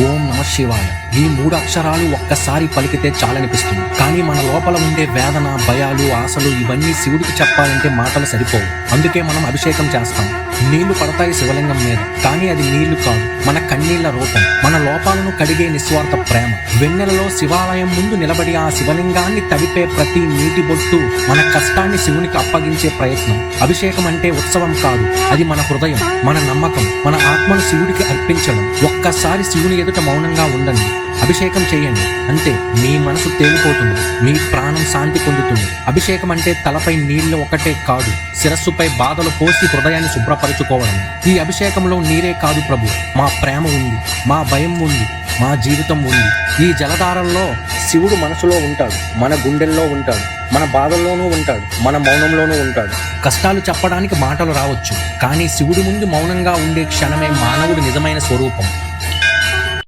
ఓం నమ శివాయ. ఈ మూడు అక్షరాలు ఒక్కసారి పలికితే చాలనిపిస్తుంది. కానీ మన లోపల ఉండే వేదన భయాలు ఆశలు ఇవన్నీ శివుడికి చెప్పాలంటే మాటలు సరిపోవు. అందుకే మనం అభిషేకం చేస్తాం. నీళ్ళు పడతాయి శివలింగం మీద. కానీ అది నీళ్ళు కాదు. మన కన్నీళ్ళ రూపం. మన లోపాలను కడిగే నిస్వార్థ ప్రేమ. వెన్నెలలో శివాలయం ముందు నిలబడి ఆ శివలింగాన్ని తడిపే ప్రతి నీటి బొట్టు మన కష్టాన్ని శివునికి అప్పగించే ప్రయత్నం. అభిషేకం అంటే ఉత్సవం కాదు. అది మన హృదయం మన నమ్మకం మన ఆత్మను శివుడికి అర్పించడం. ఒక్కసారి శివుని ఎదుట మౌనంగా ఉండండి. అభిషేకం చేయండి. అంతే మీ మనసు తేలిపోతుంది మీ ప్రాణం శాంతి పొందుతుంది. అభిషేకం అంటే తలపై నీళ్ళు ఒకటే కాదు శిరస్సుపై బాధలు పోసి హృదయాన్ని శుభ్రపరచుకోవడం ఈ అభిషేకంలో నీరే కాదు ప్రభు మా ప్రేమ ఉంది మా భయం ఉంది మా జీవితం ఉంది. ఈ జలధారంలో శివుడు మనసులో ఉంటాడు మన గుండెల్లో ఉంటాడు మన బాధల్లోనూ ఉంటాడు మన మౌనంలోనూ ఉంటాడు. కష్టాలు చెప్పడానికి మాటలు రావచ్చు కానీ శివుడి ముందు మౌనంగా ఉండే క్షణమే మానవుడి నిజమైన స్వరూపం.